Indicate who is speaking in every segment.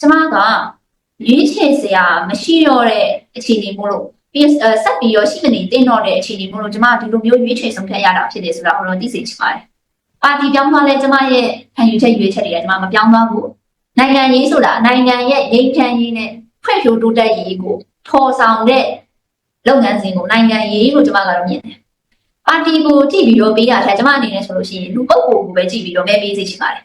Speaker 1: ကျမကရွေးချယ်စရာမရှိတော့တဲ့အခြေအနေမို့လို့ပြီးတော့ဆက်ပြီးတော့ရှိမနေတင်းတော့တဲ့အခြေအနေမို့လို့ကျမဒီလိုမျိုးရွေးချယ်ဆုံးဖြတ်ရတာဖြစ်တယ်ဆိုတာတော့သိစေချင်ပါတယ်ပါတီပြောင်းသွားလဲကျမရဲ့ခံယူချက်ရွေးချက်တွေကကျမမပြောင်းသွားဘူးနိုင်ငံရေးဆိုတာနိုင်ငံရဲ့ငြိမ်းချမ်းရေးနဲ့ဖွံ့ဖြိုးတိုးတက်ရေးကိုဖော်ဆောင်တဲ့လုပ်ငန်းစဉ်ကိုနိုင်ငံရေးလို့ကျမကတော့မြင်တယ်ပါတီကိုကြည့်ပြီးတော့ပေးရတဲ့ကျမအနေနဲ့ဆိုလို့ရှိရင်လူပုဂ္ဂိုလ်ကိုပဲကြည့်ပြီးတော့မဲပေးစေချင်ပါတယ်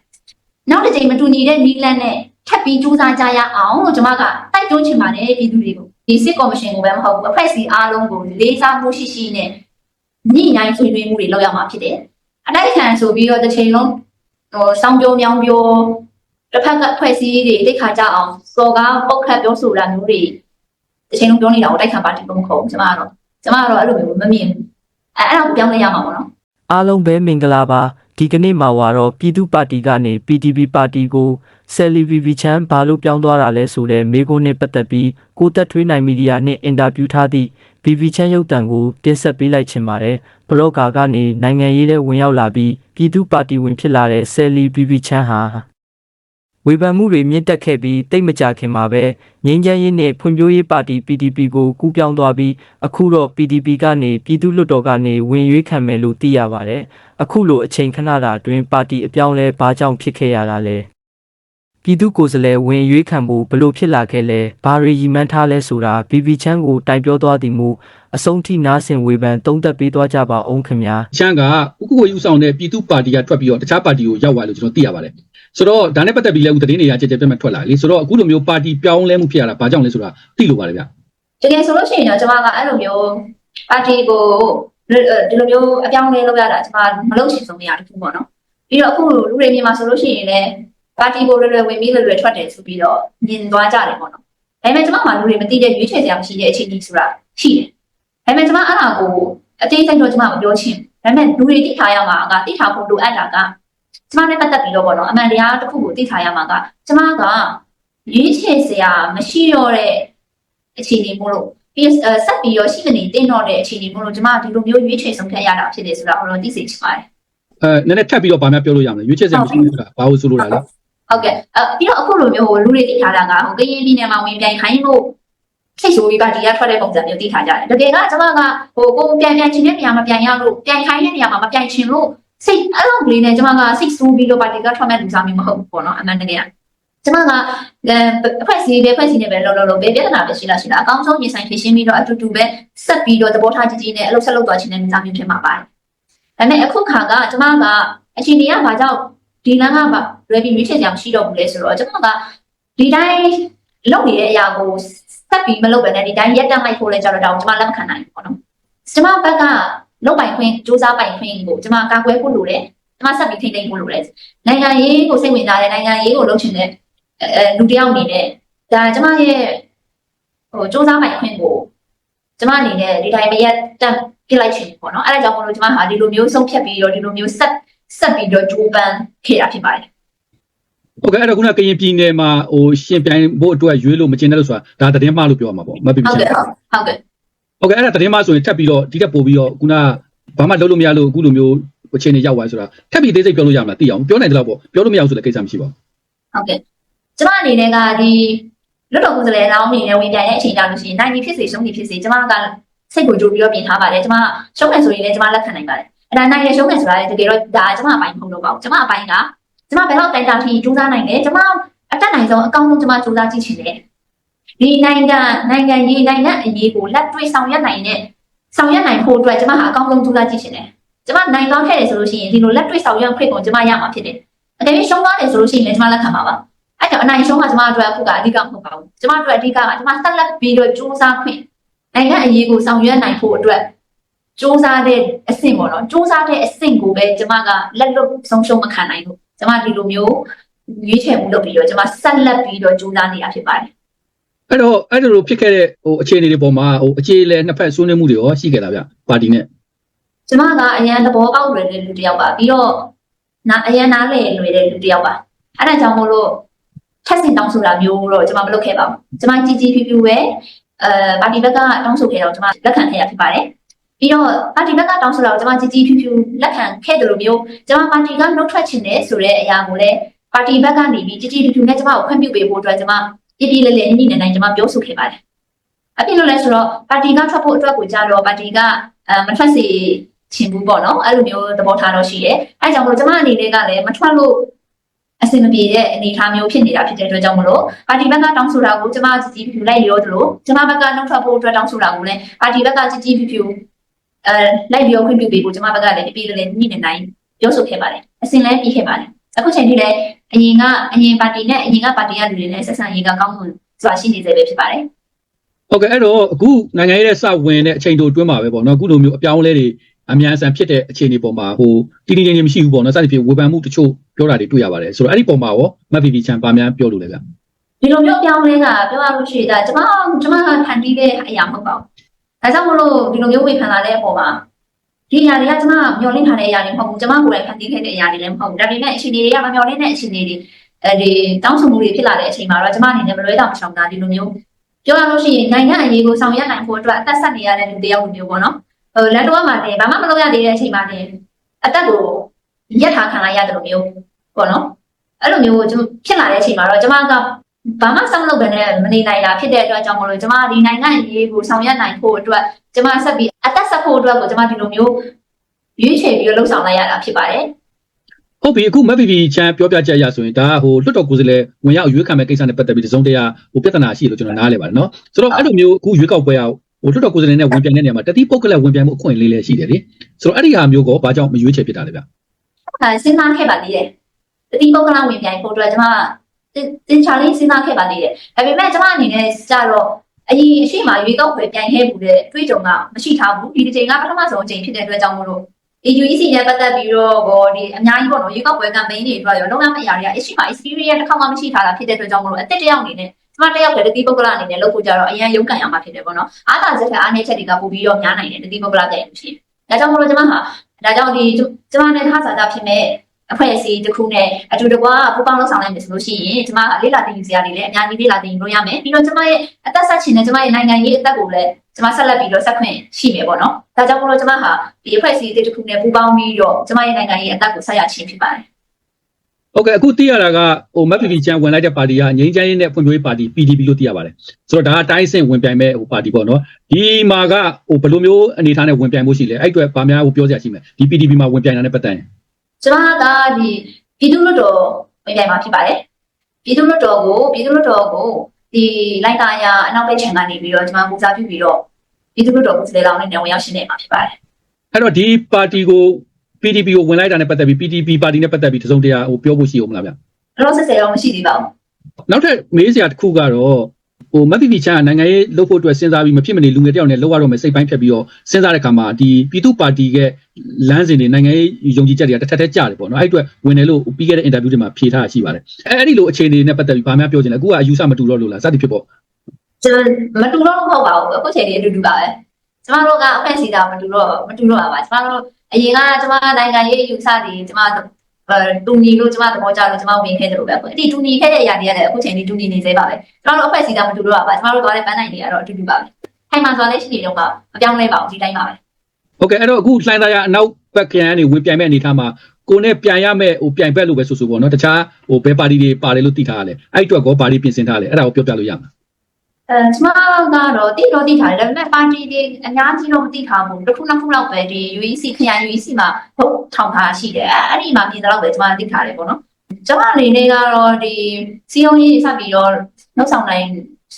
Speaker 1: နောက်တစ်ချိန်မတူညီတဲ့နီးလန်းနဲ့ ထပ်ပြီးစူးစမ်းကြရအောင်လို့ကျမကတိုက်တွန်းချင်ပါတယ်ပြည်သူတွေကိုဒီစစ်ကော်မရှင်ကိုပဲမဟုတ်ဘူးအဖွဲ့အစည်းအားလုံးကိုလေးစားမှုရှိရှိနဲ့ညှိနှိုင်းဆွေးနွေးမှုတွေလုပ်ရမှာဖြစ်တယ်အတိုက်ခံဆိုပြီးတော့တစ်ချိန်လုံးဟိုစောင်းပြောမြောင်းပြောတစ်ဖက်ကအဖွဲ့အစည်းတွေတိတ်ခါကြအောင်စော်ကားပုတ်ခတ်ပြောဆိုတာမျိုးတွေတစ်ချိန်လုံးပြောနေတာကိုတိုက်ခံပါတီလို့မဟုတ်ဘူးကျမကတော့ကျမကတော့အဲ့လိုမျိုးမမြင်ဘူးအဲအဲ့ဒါကိုပြောင်းလဲရမှာပေါ့နော်
Speaker 2: အားလုံးပဲမင်္ဂလာပါဒီကနေ့မှာတော့ပြည်သူ့ပါတီကနေ PDP ပါတီကို CLVV ချမ်းဘာလို့ပြောင်းသွားတာလဲဆိုတဲ့မေးခွန်းနဲ့ပတ်သက်ပြီးကိုသက်ထွေးနိုင်မီဒီယာနဲ့အင်တာဗျူးထားသည့် VV ချမ်းရုပ်တံကိုတင်ဆက်ပေးလိုက်ချင်ပါတယ်ဘလော့ဂါကနေနိုင်ငံရေးထဲဝင်ရောက်လာပြီးပြည်သူ့ပါတီဝင်ဖြစ်လာတဲ့ CLVV ချမ်းဟာ ဝေဖန်မှုတွေမြင့်တက်ခဲ့ပြီးတိတ်မကြခင်မှာပဲငင်းချမ်းရေးနဲ့ဖွံ့ဖြိုးရေးပါတီ PDP ကိုကူးပြောင်းသွားပြီးအခုတော့ PDP ကနေပြည်သူ့လွှတ်တော်ကနေဝင်ရွေးခံမယ်လို့သိရပါတယ်။အခုလိုအချိန်ခဏတာအတွင်းပါတီအပြောင်းလဲဘာကြောင့်ဖြစ်ခဲ့ရတာလဲ။ပြည်သူကိုယ်စားလှယ်ဝင်ရွေးခံဖို့ဘလို့ဖြစ်လာခဲ့လဲ။ဘာရီရီမန်းထားလဲဆိုတာ BB ချမ်းကိုတိုင်ပြောသွားသည်မူအဆုံးထိနားဆင်ဝေဖန်သုံးသပ်ပေးသွားကြပါအောင်ခင်ဗျာ။
Speaker 3: ချမ်းကဥက္ကိုယူဆောင်တဲ့ပြည်သူ့ပါတီကထွက်ပြီးတော့တခြားပါတီကိုရောက်သွားလို့ကျွန်တော်သိရပါတယ် ဆိုတော့ဒါနဲ့ပတ်သက်ပြီးလည်းဥသတင်းတွေကကြကြပြတ်ပြတ်ထွက်လာလေဆိုတော့အခုလိုမျိုးပါတီပြောင်းလဲမှုဖြစ်ရတာဘာကြောင့်လဲဆိုတာသိလို့ပါတယ်ဗျ
Speaker 1: တကယ်ဆိုလို့ရှိရင်တော့ကျမကအဲ့လိုမျိုးပါတီကိုဒီလိုမျိုးအပြောင်းအလဲလုပ်ရတာကျမမလုပ်ချင်ဆုံးနေရတခုပေါ့နော်ပြီးတော့အခုလူတွေမြင်မှာဆိုလို့ရှိရင်လည်းပါတီကိုလွယ်လွယ်ဝင်ပြီးလွယ်လွယ်ထွက်တယ်ဆိုပြီးတော့မြင်သွားကြတယ်ပေါ့နော်ဒါပေမဲ့ကျမကလူတွေမသိတဲ့ရွေးချယ်စရာမရှိတဲ့အခြေအနေဆိုတာရှိတယ်ဒါပေမဲ့ကျမအဲ့ဒါကိုအသေးစိတ်တော့ကျမမပြောချင်ဒါပေမဲ့လူတွေသိထားရမှာကသိထားဖို့လိုအပ်တာက ကျမနဲ့ပတ်သက်ပြီးတော့ပေါ့နော်အမှန်တရားတစ်ခုကိုသိထားရမှာကကျမကရွေးချယ်စရာမရှိတော့တဲ့အခြေအနေမို့လို့ပြီးဆက်ပြီးတော့ရှိမနေတင်းတော့တဲ့အခြေအနေမို့လို့ကျမဒီလိုမျိုးရွေးချယ်ဆုံးဖြတ်ရတာဖြစ်တယ်ဆိုတာတော့သိစေချင်ပါတယ်
Speaker 3: အဲနည်းနည်းထပ်ပြီးတော့ဗာများပြောလို့ရမလဲရွေးချယ်စရာမရှိဘူးဆိုတာဘာလို့ဆိုလို့လဲ
Speaker 1: ဟုတ်ကဲ့အပြီးတော့အခုလိုမျိုးဟိုလူတွေသိထားတာကဟိုကရင်ပြည်နယ်မှာဝင်ပြိုင်ခိုင်းလို့စိတ်ဆိုးပြီးပါတီကထွက်တဲ့ပုံစံမျိုးသိထားကြတယ်တကယ်ကကျမကဟိုကိုပြန်ပြန်ချင်တဲ့နေရာမှာပြန်ရလို့ပြန်ခိုင်းတဲ့နေရာမှာမပြန်ချင်လို့ စိတ်အဲ့လိုကလေးနဲ့ကျမကစိတ်ဆိုးပြီးတော့ပါတီကထွက်မဲ့လူစားမျိုးမဟုတ်ဘူးပေါ့နော်အမှန်တကယ်ကကျမကအဖွဲ့အစည်းပဲအဖွဲ့အစည်းနဲ့ပဲလောလောလောပဲပြဿနာပဲရှိလားရှိလားအကောင်းဆုံးရင်ဆိုင်ဖြေရှင်းပြီးတော့အတူတူပဲဆက်ပြီးတော့သဘောထားကြီးကြီးနဲ့အလုပ်ဆက်လုပ်သွားခြင်းနဲ့စာမျိုးဖြစ်မှာပါတယ်။ဒါပေမဲ့အခုခါကကျမကအချိန်ကြီးကဘာကြောင့်ဒီလမ်းကပါလွယ်ပြီးရွေးချယ်ကြမရှိတော့ဘူးလဲဆိုတော့ကျမကဒီတိုင်းလုပ်နေတဲ့အရာကိုဆက်ပြီးမလုပ်ဘဲနဲ့ဒီတိုင်းရက်တက်လိုက်ဖို့လဲကြတော့တော့ကျမလက်မခံနိုင်ဘူးပေါ့နော်။ကျမဘက်က လုပ်ပိုင်ခွင့်စူးစမ်းပိုင်ခွင့်ကိုကျမကာကွယ်ဖို့လိုတယ်။ကျမဆက်ပြီးထိန်းသိမ်းဖို့လိုတယ်။နိုင်ငံရေးကိုစိတ်ဝင်စားတဲ့နိုင်ငံရေးကိုလုပ်ချင်တဲ့အဲလူတစ်ယောက်အနေနဲ့ဒါကျမရဲ့ဟိုစူးစမ်းပိုင်ခွင့်ကိုကျမအနေနဲ့ဒီတိုင်းမရက်တက်ပြလိုက်ချင်ပေါ့နော်။အဲဒါကြောင့်မလို့ကျမဟာဒီလိုမျိုးဆုံးဖြတ်ပြီးတော့ဒီလိုမျိုးဆက်ဆက်ပြီးတော့ဂျိုးပန်းခဲ့တာဖြစ်ပါတယ်
Speaker 3: ဟုတ်ကဲ့အဲ့တော့ခုနကရင်ပြည်နယ်မှာဟိုရှင်ပြိုင်ဖို့အတွက်ရွေးလို့မကျင်တဲ့လို့ဆိုတာဒါသတင်းမှားလို့ပြောရမှာပေါ့မပြ။
Speaker 1: ဟုတ်
Speaker 3: ချင်
Speaker 1: ကဲ့ဟုတ်ဟုတ်ကဲ့
Speaker 3: ဟုတ်ကဲ့အဲ့ဒါသတင်းမှားဆိုရင်ထပ်ပြီးတော့ဒီတက်ပို့ပြီးတော့ခုနဘာမှလုပ်လို့မရလို့အခုလိုမျိုးအခြေအနေရောက်သွားဆိုတာထပ်ပြီးသေးစိတ်ပြောလို့ရမလားသိအောင်ပြောနိုင်တယ်လို့ပေါ့ပြောလို့မရဘူးဆိုတဲ့ကိစ္စမရှိပါဘူး
Speaker 1: ဟုတ်ကဲ့ကျမအနေနဲ့ကဒီလွတ်တော်ကိုယ်စားလှယ်လောင်းအနေနဲ့ဝင်ပြိုင်တဲ့အချိန်ကြောင့်လို့ရှိရင်နိုင်ပြီဖြစ်စေရှုံးပြီဖြစ်စေကျမကစိတ်ကိုကြိုးပြီးတော့ပြင်ထားပါတယ်ကျမရှုံးမယ်ဆိုရင်လည်းကျမလက်ခံနိုင်ပါတယ်အဲ့ဒါနိုင်ရရှုံးမယ်ဆိုတာလည်းတကယ်တော့ဒါကျမအပိုင်းမဟုတ်တော့ပါဘူးကျမအပိုင်းကကျမဘယ်တော့တိုင်တာထိစူးစမ်းနိုင်လဲကျမအတက်နိုင်ဆုံးအကောင်းဆုံးကျမစူးစမ်းကြည့်ချင်တယ် ဒီနိုင်ငံနိုင်ငံရေးနိုင်ငံအရေးကိုလက်တွေ့ဆောင်ရွက်နိုင်တဲ့ဆောင်ရွက်နိုင်ဖို့အတွက်ကျမဟာအကောင်းဆုံးစူးစမ်းကြည့်ချင်တယ်ကျမနိုင်ကောင်းခဲ့တယ်ဆိုလို့ရှိရင်ဒီလိုလက်တွေ့ဆောင်ရွက်ခွင့်ကိုကျမရမှာဖြစ်တယ်အကယ်၍ရှုံးသွားတယ်ဆိုလို့ရှိရင်လည်းကျမလက်ခံပါပါအဲ့ကြောင့်အနိုင်ရှုံးကကျမတို့အခုကအဓိကမဟုတ်ပါဘူးကျမတို့အဓိကကကျမဆက်လက်ပြီးတော့စူးစမ်းခွင့်နိုင်ငံအရေးကိုဆောင်ရွက်နိုင်ဖို့အတွက်စူးစမ်းတဲ့အဆင့်ပေါ့နော်စူးစမ်းတဲ့အဆင့်ကိုပဲကျမကလက်လွတ်ဆုံးရှုံးမခံနိုင်ဘူးကျမဒီလိုမျိုးရွေးချယ်မှုလုပ်ပြီးတော့ကျမဆက်လက်ပြီးတော့စူးစမ်းနေတာဖြစ်ပါတယ်
Speaker 3: အဲ့တော့အဲ့လိုဖြစ်ခဲ့တဲ့ဟိုအခြေအနေတွေပေါ်မှာဟိုအခြေလဲနှစ်ဖက်ဆွေးနွေးမှုတွေရောရှိခဲ့လားဗျပါတီနဲ့
Speaker 1: ကျမကအရန်သဘောပေါက်လွယ်တဲ့လူတစ်ယောက်ပါပြီးတော့နာအရန်နားလည်လွယ်တဲ့လူတစ်ယောက်ပါအဲ့ဒါကြောင့်မို့လို့ထက်စင်တောင်းဆိုတာမျိုးတော့ကျမမလုပ်ခဲ့ပါဘူးကျမကြီးကြီးဖြူဖြူပဲအဲပါတီဘက်ကတောင်းဆိုခဲ့တော့ကျမလက်ခံခဲ့ရဖြစ်ပါတယ်ပြီးတော့ပါတီဘက်ကတောင်းဆိုတော့ကျမကြီးကြီးဖြူဖြူလက်ခံခဲ့တယ်လို့မျိုးကျမပါတီကနှုတ်ထွက်ချင်တယ်ဆိုတဲ့အရာကိုလည်းပါတီဘက်ကနေပြီးကြည်ကြည်ဖြူဖြူနဲ့ကျမကိုခွင့်ပြုပေးဖို့အတွက်ကျမ ပြပြလဲလဲညှိနေနိုင်ကျမပြောဆိုခဲ့ပါတယ်အဖြစ်လို့လဲဆိုတော့ပါတီကထွက်ဖို့အတွက်ကိုကြတော့ပါတီကအဲမထွက်စေချင်ဘူးပေါ့နော်အဲ့လိုမျိုးသဘောထားတော့ရှိတယ်အဲကြောင့်မလို့ကျမအနေနဲ့ကလည်းမထွက်လို့အဆင်မပြေတဲ့အနေအထားမျိုးဖြစ်နေတာဖြစ်တဲ့အတွက်ကြောင့်မလို့ပါတီဘက်ကတောင်းဆိုတာကိုကျမကြည်ကြည်ဖြူဖြူလိုက်ရောသလိုကျမဘက်ကနှုတ်ထွက်ဖို့အတွက်တောင်းဆိုတာကိုလည်းပါတီဘက်ကကြည်ကြည်ဖြူဖြူအဲလိုက်ပြီးတော့ခွင့်ပြုပေးဖို့ကျမဘက်ကလည်းပြပြလဲလဲညှိနေနိုင်ပြောဆိုခဲ့ပါတယ်အစဉ်လဲပြီးခဲ့ပါတယ် အခုချိန်ထိလည်းအရင်ကအရင်ပါတီနဲ့အရင်ကပါတီကလူတွေနဲ့ဆက်ဆံရေးကကောင်းမွန်စွာရှိနေသေးပဲဖြစ်ပါတယ်
Speaker 3: ဟုတ်ကဲ့အဲ့တော့အခုနိုင်ငံရေးရဲ့စဝင်တဲ့အချိန်တိုအတွင်းမှာပဲပေါ့နော်အခုလိုမျိုးအပြောင်းအလဲတွေအများအဆန်ဖြစ်တဲ့အခြေအနေပေါ်မှာဟိုတီတီငင်းငင်းမရှိဘူးပေါ့နော်စသဖြင့်ဝေဖန်မှုတချို့ပြောတာတွေတွေ့ရပါတယ်ဆိုတော့အဲ့ဒီပုံမှာရောမတ်ဗီဗီချန်ပါများပြောလို့လဲဗျ
Speaker 1: ဒီလိုမျိုးအပြောင်းအလဲကပြောရလို့ရှိရင်ဒါကျမကျမကဖန်တီးတဲ့အရာမဟုတ်ပါဘူး။ဒါကြောင့်မလို့ဒီလိုမျိုးဝေဖန်လာတဲ့အပေါ်မှာ ဒီအရာတွေကကျမမျှော်လင့်ထားတဲ့အရာတွေမဟုတ်ဘူး။ကျမကိုယ်တိုင်ဖန်တီးခဲ့တဲ့အရာတွေလည်းမဟုတ်ဘူး။ဒါပေမဲ့အခြေအနေတွေကမမျှော်လင့်တဲ့အခြေအနေတွေအဲဒီတောင်းဆိုမှုတွေဖြစ်လာတဲ့အချိန်မှာတော့ကျမအနေနဲ့မလွဲတောင်မရှောင်တာဒီလိုမျိုးပြောရလို့ရှိရင်နိုင်ငံအရေးကိုဆောင်ရွက်နိုင်ဖို့အတွက်အသက်ဆက်နေရတဲ့လူတယောက်လိုမျိုးပေါ့နော်။ဟိုလက်တော့မှလည်းဘာမှမလုပ်ရသေးတဲ့အချိန်မှာလည်းအသက်ကိုရက်ထားခံလိုက်ရတယ်လို့မျိုးပေါ့နော်။အဲ့လိုမျိုးကျွန်ဖြစ်လာတဲ့အချိန်မှာတော့ကျမက ဘာမှစောင့်လုပ်ပဲနဲ့မနေနိုင်တာဖြစ်တဲ့အတွက်ကြောင့်မလို့ကျမဒီနိုင်ငံရေးကိုဆောင်ရွက်နိုင်ဖို့အတွက်ကျမဆက်ပြီးအသက်ဆက်ဖို့အတွက်ကိုကျမဒီလိုမျိုးရွေးချယ်ပြီးတော့လှုပ်ဆောင်လိုက်ရတာဖြစ်ပါတယ်
Speaker 3: ဟုတ်ပြီအခုမတ်ဗီဗီချန်ပြောပြချက်အရဆိုရင်ဒါဟိုလွတ်တော်ကိုယ်စားလှယ်ဝင်ရောက်ရွေးခံမဲ့ကိစ္စနဲ့ပတ်သက်ပြီးတစုံတရာဟိုပြဿနာရှိလို့ကျွန်တော်နားလဲပါတယ်နော်ဆိုတော့အဲ့လိုမျိုးအခုရွေးကောက်ပွဲအောင်ဟိုလွတ်တော်ကိုယ်စားလှယ်နဲ့ဝင်ပြိုင်တဲ့နေရာမှာတတိပုတ်ကလဝင်ပြိုင်မှုအခွင့်အရေးလေးလည်းရှိတယ်လေဆိုတော့အဲ့ဒီဟာမျိုးကိုဘာကြောင့်မရွေးချယ်ဖြစ်တာလဲဗျ။
Speaker 1: အဲစဉ်းစားခဲ့ပါသေးတယ်။တတိပုဂ္ဂလဝင်ပြိုင်ဖို့အတွက်ကျမ တင်ချာလေးစဉ်းစားခဲ့ပါသေးတယ်။ဒါပေမဲ့ကျမအနေနဲ့ကြတော့အရင်အရှိမရွေးကောက်ပွဲပြိုင်ခဲ့မှုတဲ့တွေးကြုံကမရှိထားဘူး။ဒီတစ်ချိန်ကပထမဆုံးအချိန်ဖြစ်တဲ့အတွက်ကြောင့်မို့လို့ AUEC နဲ့ပတ်သက်ပြီးတော့ဟောဒီအများကြီးပေါ့နော်ရွေးကောက်ပွဲကမ်ပိန်းတွေအတွက်ရောလုံးဝမအရာတွေက issue မှာ experience တစ်ခါမှမရှိထားတာဖြစ်တဲ့အတွက်ကြောင့်မို့လို့အသက်တစ်ယောက်အနေနဲ့ကျမတစ်ယောက်လည်းတတိပုဂ္ဂလအနေနဲ့လုပ်ဖို့ကြတော့အရင်ရုန်းကန်ရမှာဖြစ်တယ်ပေါ့နော်အားသာချက်ထက်အားနည်းချက်တွေကပိုပြီးတော့များနိုင်တယ်တတိပုဂ္ဂလပြိုင်လို့ရှိရင်ဒါကြောင့်မို့လို့ကျမဟာဒါကြောင့်ဒီကျမနဲ့ထားစာကြဖြစ်မဲ့ အဖွဲ့အစည်းတစ်ခုနဲ့အတူတကွာပူးပေါင်းလုပ်ဆောင်နိုင်မယ်ဆိုလို့ရှိရင်ကျမကလေးလာတင်ယူစရာတွေလည်းအများကြီးလေးလာတင်ယူလို့ရမယ်ပြီးတော့ကျမရဲ့အသက်ဆက်ရှင်နဲ့ကျမရဲ့နိုင်ငံရေးအသက်ကိုလည်းကျမဆက်လက်ပြီးတော့ဆက်ခွင့်ရှိမယ်ပေါ့နော်ဒါကြောင့်မို့လို့ကျမဟာဒီအဖွဲ့အစည်းတစ်ခုနဲ့ပူးပေါင်းပြီးတော့ကျမရဲ့နိုင်ငံရေးအသက်ကိုဆက်ရခြင်းဖြစ်ပါတယ်
Speaker 3: ဟုတ်ကဲ့အခုသိရတာကဟိုမတ်ဗီဗီချန်ဝင်လိုက်တဲ့ပါတီကငြိမ်းချမ်းရေးနဲ့ဖွံ့ဖြိုးရေးပါတီ PDP လို့သိရပါတယ်ဆိုတော့ဒါကတိုင်းအဆင့်ဝင်ပြိုင်မဲ့ဟိုပါတီပေါ့နော်ဒီမှာကဟိုဘယ်လိုမျိုးအနေအထားနဲ့ဝင်ပြိုင်မှုရှိလဲအဲ့အတွက်ဗာများဟိုပြောစရာရှိမယ်ဒီ PDP မှာဝင်ပြိုင်တာနဲ့ပတ်သက်ရင်
Speaker 1: ကျမကဒီပြည်သူ့လွှတ်တော်ဝင်ပြိုင်မှာဖြစ်ပါတယ်ပြည်သူ့လွှတ်တော်ကိုပြည်သူ့လွှတ်တော်ကိုဒီလိုက်တာရအနောက်ဘက်ခြမ်းကနေပြီးတော့ကျမပူဇော်ပြုပြီးတော့ပြည်သူ့လွှတ်တော်ကိုယ်စားလှယ်လောင်းနဲ့ဝင်ရောက်ရှင်းနေမှာဖြစ်ပါတယ်
Speaker 3: အဲ့တော့ဒီပါတီကို PDP ကိုဝင်လိုက်တာနဲ့ပတ်သက်ပြီး PDP ပါတီနဲ့ပတ်သက်ပြီးတစုံတရာဟိုပြောဖို့ရှိအောင်မလားဗျ
Speaker 1: လောလောဆယ်ဆယ်တော့မရှိသေးပါဘူး
Speaker 3: နောက်ထပ်မေးစရာတစ်ခုကတော့ ဟိုမတ်ဗီဗီချန်ကနိုင်ငံရေးလုပ်ဖို့အတွက်စဉ်းစားပြီးမဖြစ်မနေလူငယ်တယောက်နဲ့လောက်ရတော့မယ်စိတ်ပိုင်းဖြတ်ပြီးတော့စဉ်းစားတဲ့အခါမှာဒီပြည်သူ့ပါတီရဲ့လမ်းစဉ်တွေနိုင်ငံရေးယုံကြည်ချက်တွေကတစ်ထက်ထက်ကြတယ်ပေါ့နော်အဲ့အတွက်ဝင်တယ်လို့ပြီးခဲ့တဲ့ interview တွေမှာဖြေထားတာရှိပါတယ်အဲ့အဲ့ဒီလိုအခြေအနေနဲ့ပတ်သက်ပြီးဗာများပြောချင်တယ်အခုကအယူဆမတူတော့လို့လားစသည်ဖြစ်ပေါ့
Speaker 1: ကျွန်တော်မတူတော့မဟုတ်ပါဘူးအခုချိန်လေးအတူတူပါပဲကျမတို့ကအဖက်စီတာမတူတော့မတူတော့ပါပါကျမတို့အရင်ကကျမနိုင်ငံရေးယူဆတွေကျမအဲ တူညီလို့ကျမသဘောကျလို့ကျမဝင်ခဲ့တယ်လို့ပဲပေါ့ဒီတူညီခဲ့တဲ့အရာတွေကလည်းအခုချိန်လေးတူညီနေသေးပါပဲကျမတို့အဖက်စီတာမတူတော့ပါပါကျမတို့သွားတဲ့ပန်းနိုင်တွေကတော့အတူတူပါပဲထိုင်မှဆိုလည်းရှိနေတော့ကမပြောင်းလဲပါဘူးဒီတိုင်းပါပဲ
Speaker 3: ဟုတ်ကဲ့အဲ့တော့အခုလှိုင်းသားရအနောက်ဘက်ခရိုင်ကနေဝင်ပြိုင်မဲ့အနေထားမှာကိုနဲ့ပြန်ရမဲ့ဟိုပြိုင်ဘက်လို့ပဲဆိုဆိုပေါ့နော်တခြားဟိုဘယ်ပါတီတွေပါတယ်လို့သိထားရလဲအဲ့အတွက်ကောပါတီပြင်ဆင်ထားလဲအဲ့ဒါကိုပြောပြလို့ရမှာ
Speaker 1: အဲကျမကတော့တိတော့တိထားတယ်ဒါပေမဲ့ပါတီတွေအများကြီးတော့မတိထားဘူးတစ်ခုနှစ်ခုလောက်ပဲဒီ UEC ခရိုင် UEC မှာဟုတ်ထောင်ထားရှိတယ်အဲအဲ့ဒီမှာမြင်တော့ပဲကျမတိထားတယ်ပေါ့နော်ကျမအနေနဲ့ကတော့ဒီစီယုံကြီးစပြီးတော့နှုတ်ဆောင်နိုင်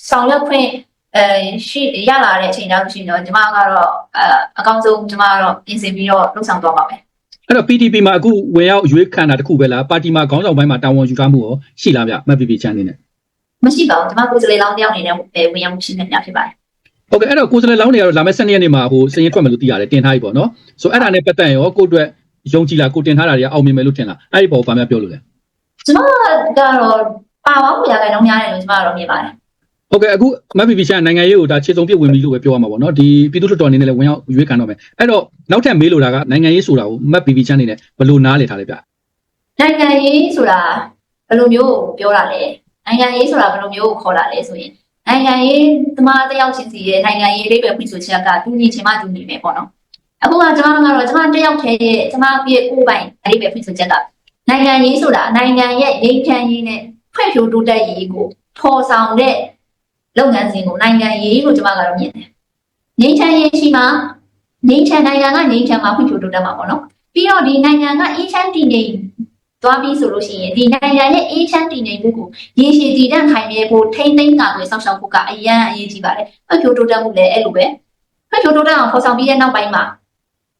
Speaker 1: ဆောင်ရွက်ခွင့်အဲရှိရလာတဲ့အချိန်တောင်ရှိရင်တော့ကျမကတော့အဲအကောင်းဆုံးကျမကတော့ပြင်ဆင်ပြီးတော့လှုပ်ဆောင်သွားပါမယ်
Speaker 3: အဲ့တော့ PDP မှာအခုဝင်ရောက်ရွေးခံတာတခုပဲလားပါတီမှာခေါင်းဆောင်ပိုင်းမှာတာဝန်ယူထားမှုရောရှိလားဗျမတ် PP ချန်နေနဲ့
Speaker 1: မရှိပါဘူးကျမကိုယ်စားလှယ်လောင်းတယောက်အနေနဲ့ပဲဝင်ရောက်ရှိနေများဖြစ်ပါတယ်
Speaker 3: ဟုတ်ကဲ့အဲ့တော့ကိုယ်စားလှယ်လောင်းတွေကတော့လာမယ့်12ရက်နေ့မှာဟိုစရင်ထွက်မယ်လို့သိရတယ်တင်ထားပြီပေါ့နော်ဆိုအဲ့ဒါနဲ့ပတ်သက်ရင်ရောကိုယ့်အတွက်ယုံကြည်လားကိုတင်ထားတာတွေကအောင်မြင်မယ်လို့ထင်လားအဲ့ဒီပေါ်ဘာများပြောလို့လဲ
Speaker 1: ကျမကတော့ပါဝါမှုရခိုင်နှုန်းများတယ်လို့ကျမကတော့မြင်ပါတယ်
Speaker 3: ဟုတ်ကဲ့အခုမတ် PP ချန်နိုင်ငံရေးကိုဒါခြေစုံပြစ်ဝင်ပြီလို့ပဲပြောရမှာပေါ့နော်ဒီပြည်သူ့လွှတ်တော်အနေနဲ့လည်းဝင်ရောက်ရွေးခံတော့မယ်အဲ့တော့နောက်ထပ်မေးလို့တာကနိုင်ငံရေးဆိုတာကိုမတ် PP ချန်အနေနဲ့ဘယ်လိုနားလည်ထားလဲဗျ
Speaker 1: နိုင်ငံရေးဆိုတာဘယ်လိုမျိုးပြောတာလဲ နိုင်ငံရေးဆိုတာဘယ်လိုမျိုးခေါ်တာလဲဆိုရင်နိုင်ငံရေးသမားတယောက်ချင်းစီရဲ့နိုင်ငံရေးလေးပဲဖွင့်ဆိုချက်ကတူညီချင်မှတူညီမယ်ပေါ့နော်အခုကကျွန်မတို့ကတော့ကျွန်မတယောက်တည်းရဲ့ကျွန်မရဲ့ကိုယ်ပိုင်လေးပဲဖွင့်ဆိုချက်ကနိုနိုင်ငံရေးဆိုတာနိုင်ငံရဲ့ငြိမ်းချမ်းရေးနဲ့ဖွံ့ဖြိုးတိုးတက်ရေးကိုဖော်ဆောင်တဲ့လုပ်ငန်းစဉ်ကိုနိုင်ငံရေးလို့ကျွန်မကတော့မြင်တယ်ငြိမ်းချမ်းရေးရှိမှငြိမ်းချမ်းနိုင်ငံကငြိမ်းချမ်းမှာဖွံ့ဖြိုးတိုးတက်မှာပေါ့နော်ပြီးတော့ဒီနိုင်ငံကအေးချမ်းတည်ငြိမ် သွားပြီးဆိုလို့ရှိရင်ဒီနိုင်ငံရဲ့အေးချမ်းတည်ငြိမ်မှုကိုရေရှည်တည်တံ့ခိုင်မြဲဖို့ထိမ့်သိမ်းကာကွယ်စောင့်ရှောက်ဖို့ကအရန်အရေးကြီးပါတယ်ဖွံ့ဖြိုးတိုးတက်မှုလည်းအဲ့လိုပဲဖွံ့ဖြိုးတိုးတက်အောင်ဖော်ဆောင်ပြီးတဲ့နောက်ပိုင်းမှာ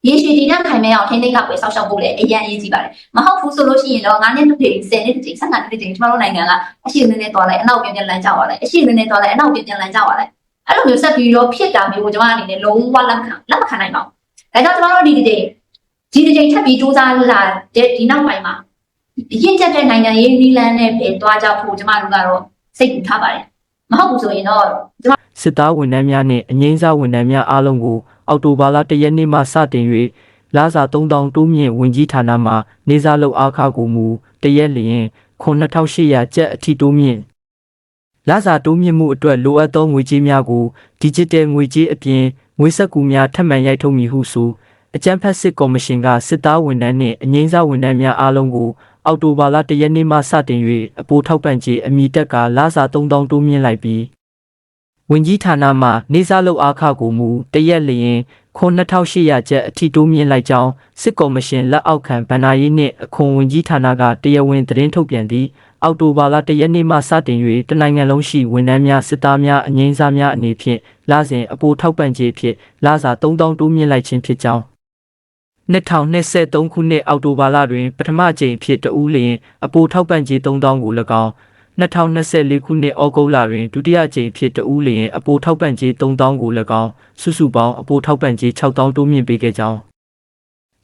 Speaker 1: ရေရှည်တည်တံ့ခိုင်မြဲအောင်ထိမ့်သိမ်းကာကွယ်စောင့်ရှောက်ဖို့လည်းအရန်အရေးကြီးပါတယ်မဟုတ်ဘူးဆိုလို့ရှိရင်တော့9နှစ်တစ်ချိန်10နှစ်တစ်ချိန်15နှစ်တစ်ချိန်ကျွန်တော်တို့နိုင်ငံကအရှိနည်းနည်းသွားလိုက်အနောက်ပြန်ပြန်လမ်းကျသွားလိုက်အရှိနည်းနည်းသွားလိုက်အနောက်ပြန်ပြန်လမ်းကျသွားလိုက်အဲ့လိုမျိုးဆက်ပြီးတော့ဖြစ်တာမျိုးကိုကျွန်မအနေနဲ့လုံးဝလက်ခံလက်မခံနိုင်ပါဘူးဒါကြောင့်ကျွန်တော်တို့ဒီတစ်ချိန်ဒီတစ်ချိန်ထပ်ပြီးစူးစမ်းလာတဲ့ဒီနောက်ပိုင်းမှာ ရင့်ကျက်တဲ့နိုင်ငံရေးနီလန်းနဲ့ပဲတွားကြဖို့ကျွန်မတို့ကတော့စိတ်ကူထားပါတယ်မဟုတ်ဘူးဆိုရင်တော့
Speaker 2: စစ်သားဝန်ထမ်းများနှင့်အငိမ့်စားဝန်ထမ်းများအားလုံးကိုအောက်တိုဘာလ၁ရက်နေ့မှစတင်၍လာစာ3000တိုးမြင့်ဝင်ကြီးဌာနမှနေစားလုပ်အားခကိုမူတရက်လျင်9800ကျပ်အထိတိုးမြင့်လာစာတိုးမြင့်မှုအတွက်လိုအပ်သောငွေကြေးများကို digital ငွေကြေးအပြင်ငွေစက္ကူများထပ်မံရိုက်ထုတ်မည်ဟုဆိုအကြံဖက်စစ်ကော်မရှင်ကစစ်သားဝန်ထမ်းနှင့်အငိမ့်စားဝန်ထမ်းများအားလုံးကို အောက်တိုဘာလ၁ရက်နေ့မှစတင်၍အပိုးထောက်ပံ့ကြေးအမိတက်ကလာစာ3000တိုးမြင့်လိုက်ပြီးဝင်ကြီးဌာနမှနေစားလုပ်အားခကိုမူတရက်လျင်9800ကျပ်အထိတိုးမြင့်လိုက်ကြောင်းစစ်ကော်မရှင်လက်အောက်ခံဗဏ္ဍာရေးနှင့်အခွန်ဝင်ကြီးဌာနကတရားဝင်သတင်းထုတ်ပြန်သည့်အောက်တိုဘာလ၁ရက်နေ့မှစတင်၍တနိုင်ငံလုံးရှိဝန်ထမ်းများစစ်သားများအငိမ့်စားများအနေဖြင့်လစဉ်အပိုထောက်ပံ့ကြေးဖြင့်လစာ3000တိုးမြင့်လိုက်ခြင်းဖြစ်ကြောင်း 2023ခုနှစ်အောက်တိုဘာလတွင် ပထမကြိမ်ဖြစ်တဦးလျင်အပိုထောက်ပံ့ကြေး3000ကို၎င်း2024ခုနှစ်ဩဂုတ်လတွင်ဒုတိယကြိမ်ဖြစ်တဦးလျင်အပိုထောက်ပံ့ကြေး3000ကို၎င်းစုစုပေါင်းအပိုထောက်ပံ့ကြေး6000တိုးမြင့်ပေးခဲ့ကြောင်း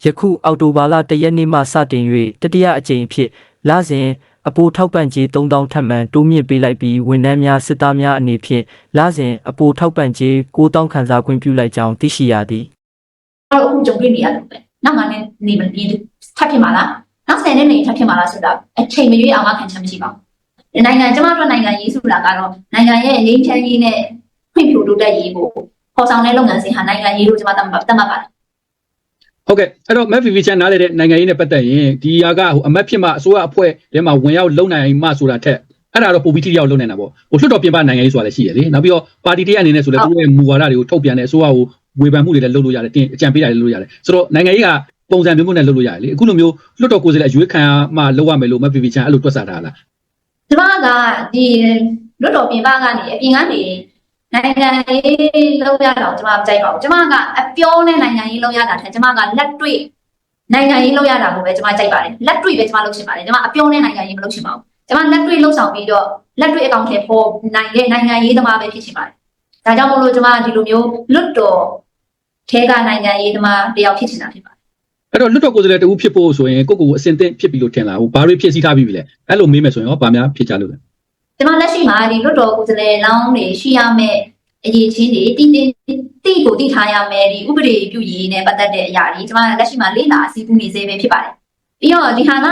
Speaker 2: ယခုအောက်တိုဘာလ1ရက်နေ့မှစတင်၍တတိယအကြိမ်ဖြစ်လစဉ်အပိုထောက်ပံ့ကြေး3000ထပ်မံတိုးမြင့်ပေးလိုက်ပြီးဝန်ထမ်းများစစ်သားများအနေဖြင့်လစဉ်အပိုထောက်ပံ့ကြေး9000ခန်းစားခွင့်ပြုလိုက်ကြောင်းသိရှိရသည်
Speaker 1: တော့အခုကြုံတွေ့နေရတယ်ပဲ နောက်မှလည်းနေမနေထပ်ဖြစ်မှာလားနောက်10နှစ်နေထပ်ဖြစ်မှာလားဆိုတာအချိန်မရွေးအောင်မခံချင်မရှိပါဘူးနိုင်ငံကျမတို့နိုင်ငံရေးဆိုတာကတော့နိုင်ငံရဲ့ငြိမ်းချမ်းရေးနဲ့ဖွံ့ဖြိုးတိုးတက်ရေးကိုပေါ်ဆောင်တဲ့လုပ်ငန်းစဉ်ဟာနိုင်ငံရေးလို့ကျမသတ်မှတ်သတ်မှတ်ပါတယ်
Speaker 3: ဟုတ်ကဲ့အဲ့တော့ Map VV Chan နားလေတဲ့နိုင်ငံရေးနဲ့ပတ်သက်ရင်ဒီဟာကဟိုအမတ်ဖြစ်မှအစိုးရအဖွဲ့ထဲမှာဝင်ရောက်လုံနိုင်မှဆိုတာထက်အဲ့ဒါတော့ပုံပြီးထိရောက်လုံနိုင်တာပေါ့ဟိုလွှတ်တော်ပြင်ပနိုင်ငံရေးဆိုတာလည်းရှိရလေနောက်ပြီးတော့ပါတီတရားအနေနဲ့ဆိုလည်းသူတို့ရဲ့မူဝါဒတွေကိုထုတ်ပြန်တဲ့အစိုးရကို ဝေဖန်မှုတွေလည်းလုပ်လို့ရတယ်တင်အကြံပေးတာလည်းလုပ်လို့ရတယ်ဆိုတော့နိုင်ငံရေးကပုံစံမျိုးမျိုးနဲ့လုပ်လို့ရတယ်လေအခုလိုမျိုးလွှတ်တော်ကိုယ်စားလှယ်အရွေးခံမှလုပ်ရမယ်လို့ Map VV Chan အဲ့လိုတွက်ဆတာလား
Speaker 1: ကျမကဒီလွတ်တော်ပြင်ပကနေအပြင်ကနေနိုင်ငံရေးလောက်ရတော့ကျမမကြိုက်ပါဘူးကျမကအပြောနဲ့နိုင်ငံရေးလောက်ရတာထက်ကျမကလက်တွေ့နိုင်ငံရေးလောက်ရတာကိုပဲကျမကြိုက်ပါတယ်လက်တွေ့ပဲကျမလုပ်ချင်ပါတယ်ကျမအပြောနဲ့နိုင်ငံရေးမလုပ်ချင်ပါဘူးကျမလက်တွေ့လှုပ်ဆောင်ပြီးတော့လက်တွေ့အကောင့်ထဲပေါ်နိုင်တဲ့နိုင်ငံရေးသမားပဲဖြစ်ချင်ပါတယ် ဒါကြောင့်မို့လို့ကျမဒီလိုမျိုးလွတ်တော်ထဲကနိုင်ငံရေးသမားတယောက်ဖြစ်ချင်တာဖြစ်ပါတယ်
Speaker 3: အဲ့တော့လွတ်တော်ကိုယ်စားလှယ်တဦးဖြစ်ဖို့ဆိုရင်ကိုယ့်ကိုယ်ကိုအစင်သင့်ဖြစ်ပြီလို့ထင်လားဟိုဘာတွေဖြစ်စည်းထားပြီးပြီလဲအဲ့လိုမေးမယ်ဆိုရင်ရောဘာများဖြစ်ကြလို့လဲ
Speaker 1: ကျမလက်ရှိမှာဒီလွတ်တော်ကိုယ်စားလှယ်လောင်းတွေရှိရမယ့်အရေးချင်းတွေတိတိတိကိုတိထားရမယ်ဒီဥပဒေပြုရေးနဲ့ပတ်သက်တဲ့အရာတွေကျမလက်ရှိမှာလေးလာအစည်းအဝေးနေစေပဲဖြစ်ပါတယ်။ပြီးတော့ဒီဟာက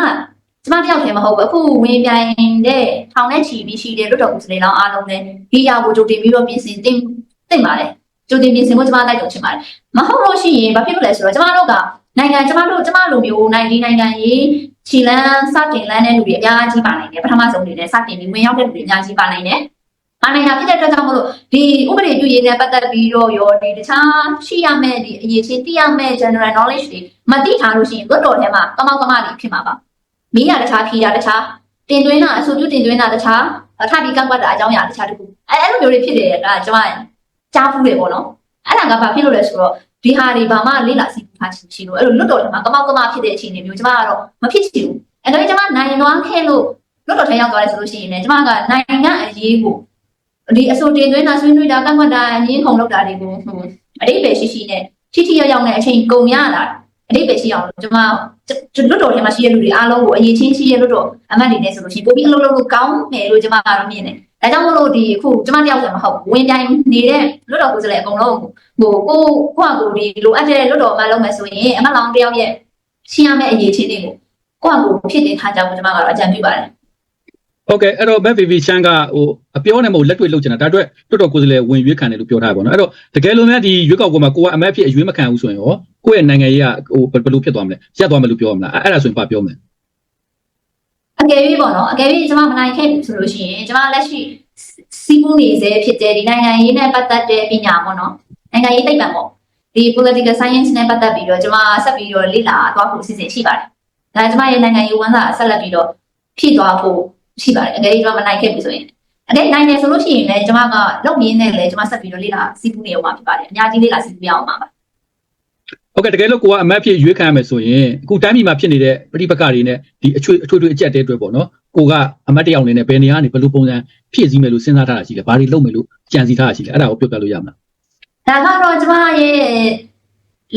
Speaker 1: ကျမတယောက်တည်းမဟုတ်ဘူးအခုဝင်ပြိုင်တဲ့ထောင်နဲ့ချီပြီးရှိတဲ့လွတ်တော်ကိုယ်စားလှယ်လောင်းအားလုံးလည်းဒီအရာကိုကြိုတင်ပြီးတော့ပြင်ဆင်တင်တင်ပါတယ်။ကြိုတင်ပြင်ဆင်ဖို့ကျမတိုက်တွန်းချင်ပါတယ်။မဟုတ်လို့ရှိရင်ဘာဖြစ်လို့လဲဆိုတော့ကျမတို့ကနိုင်ငံကျမတို့ကျမလိုမျိုးနိုင်ဒီနိုင်ငံရေးခြေလန်းစတင်လန်းတဲ့လူတွေအများကြီးပါနိုင်တယ်ပထမဆုံးအနေနဲ့စတင်ပြီးဝင်ရောက်တဲ့လူတွေအများကြီးပါနိုင်တယ်။အားနိုင်တာဖြစ်တဲ့အတွက်ကြောင့်မလို့ဒီဥပဒေပြုရေးနဲ့ပတ်သက်ပြီးတော့ရောဒီတခြားရှိရမယ့်ဒီအရေးချင်းသိရမယ့် general knowledge တွေမသိထားလို့ရှိရင်လွတ်တော်ထဲမှာကမောက်ကမတွေဖြစ်မှာပါ။ မိရတခြားဖြီရတခြားတင်သွင်းတာအဆိုပြုတင်သွင်းတာတခြားထပ်ပြီးကန့်ကွက်တာအကြောင်းအရာတခြားတခုအဲအဲ့လိုမျိုးတွေဖြစ်တယ်ကကျွန်မကြားဖူးတယ်ပေါ့နော်။အဲ့ဒါကဘာဖြစ်လို့လဲဆိုတော့ဒီဟာတွေဘာမှလေ့လာစီးပူးထားချင်ရှိလို့အဲ့လိုလွတ်တော်ထဲမှာကမောက်ကမဖြစ်တဲ့အခြေအနေမျိုးကျွန်မကတော့မဖြစ်ချင်ဘူး။အဲ့ဒါကြောင့်ကျွန်မနိုင်သွားခဲ့လို့လွတ်တော်ထဲရောက်သွားတယ်ဆိုလို့ရှိရင်လည်းကျွန်မကနိုင်ငံအရေးကိုဒီအဆိုတင်သွင်းတာဆွေးနွေးတာကန့်ကွက်တာအငင်းခုန်လုပ်တာတွေကိုဟိုအတိတ်ပဲရှိရှိနဲ့ထိထိရောက်ရောက်နဲ့အချိန်ကုန်ရတာ အတိတ်ပဲရှိအောင်လို့ကျွန်မလွတ်တော်ထဲမှာရှိတဲ့လူတွေအားလုံးကိုအရေးချင်းရှိတဲ့လွတ်တော်အမတ်တွေနဲ့ဆိုလို့ရှိရင်ပိုပြီးအလုပ်လုပ်လို့ကောင်းမယ်လို့ကျွန်မကတော့မြင်တယ်။ဒါကြောင့်မလို့ဒီအခုကျွန်မတယောက်တည်းမဟုတ်ဘူးဝင်ပြိုင်နေတဲ့လွတ်တော်ကိုယ်စားလှယ်အကုန်လုံးဟိုကိုကိုကကိုဒီလိုအပ်တဲ့လွတ်တော်အမတ်လုပ်မယ်ဆိုရင်အမတ်လောင်တယောက်ရဲ့ရှင်းရမယ့်အရေးချင်းတွေကိုကိုကကိုဖြစ်တင်ထားကြဖို့ကျွန်မကတော့အကြံပြုပါတယ်
Speaker 3: ဟုတ်ကဲ့အဲ့တော့ Map VV Chan ကဟိုအပြောနဲ့မဟုတ်လက်တွေ့လုပ်ချင်တာဒါအတွက်လွတ်တော်ကိုယ်စားလှယ်ဝင်ရွေးခံတယ်လို့ပြောထားပါတော့အဲ့တော့တကယ်လို့များဒီရွေးကောက်ပွဲမှာကိုကအမတ်ဖြစ်အရွေးမခံဘူးဆိုရင်ရောကိုယ့်ရဲ့နိုင်ငံရေးကဟိုဘယ်လိုဖြစ်သွားမလဲရက်သွားမယ်လို့ပြောရမလားအဲ့ဒါဆိုရင်ဘာပြောမလဲ
Speaker 1: အကယ်၍ပေါ့နော်အကယ်၍ကျွန်မမနိုင်ခဲ့ဘူးဆိုလို့ရှိရင်ကျွန်မလက်ရှိစီးပူးနေစေဖြစ်တဲ့ဒီနိုင်ငံရေးနဲ့ပတ်သက်တဲ့ပညာပေါ့နော်နိုင်ငံရေးသိပ္ပံပေါ့ဒီ political science နဲ့ပတ်သက်ပြီးတော့ကျွန်မဆက်ပြီးတော့လေ့လာသွားဖို့အစီအစဉ်ရှိပါတယ်ဒါကျွန်မရဲ့နိုင်ငံရေးဝန်စားဆက်လက်ပြီးတော့ဖြည့်သွားဖို့ ရှိပါတယ်အကယ်၍ကျွန်မမနိုင်ခဲ့ဘူးဆိုရင်အကယ်နိုင်တယ်ဆိုလို့ရှိရင်လည်းကျွန်မကလုပ်ရင်းနဲ့လည်းကျွန်မဆက်ပြီးတော့လေ့လာစီးပူးနေအောင်ပါဖြစ်ပါတယ်အများကြီးလေ့လာစီးပူးရအောင်ပါပါ
Speaker 3: ဟုတ်ကဲ့တကယ်လို့ကိုကအမတ်ဖြစ်ရွေးခံရမယ်ဆိုရင်အခုတိုင်းပြည်မှာဖြစ်နေတဲ့ပြိပက္ခတွေနဲ့ဒီအချွေအထွေထွေအကြက်တဲအတွက်ပေါ့နော်ကိုကအမတ်တယောက်အနေနဲ့ဘယ်နေရာကနေဘယ်လိုပုံစံဖြည့်စည်းမယ်လို့စဉ်းစားထားတာရှိလဲဘာတွေလုပ်မယ်လို့ကြံစည်ထားတာရှိလဲအဲ့ဒါကိုပြောပြလို့ရမလား
Speaker 1: ဒါကတော့ကျမရဲ့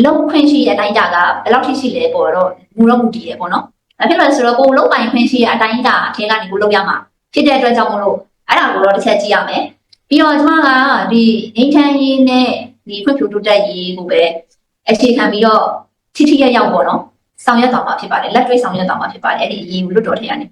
Speaker 1: လုံခွင့်ရှိတဲ့အတိုင်းအတာကဘယ်လောက်ထိရှိလဲပေါ့တော့မူတော့မူတည်တယ်ပေါ့နော်။ဒါ ဖြစ်လို့ဆိုတော့ကိုလုံပိုင်ခွင့်ရှိတဲ့အတိုင်းအတာအထဲကနေကိုလုံရမှာဖြစ်တဲ့အတွက်ကြောင့်မလို့အဲ့ဒါကိုတော့တစ်ချက်ကြည့်ရမယ်။ပြီးတော့ကျမကဒီငိမ့်ချမ်းရေးနဲ့ဒီဖွံ့ဖြိုးတိုးတက်ရေးကိုပဲအခြေခံပြီးတော့ထိထိရောက်ရောက်ပေါ့နော်။ဆောင်ရွက်သွားမှာဖြစ်ပါတယ်လက်တွေ့ဆောင်ရွက်သွားမှာဖြစ်ပါတယ်အဲ့ဒီအရေးကိုလွတ်တော်ထဲကနေ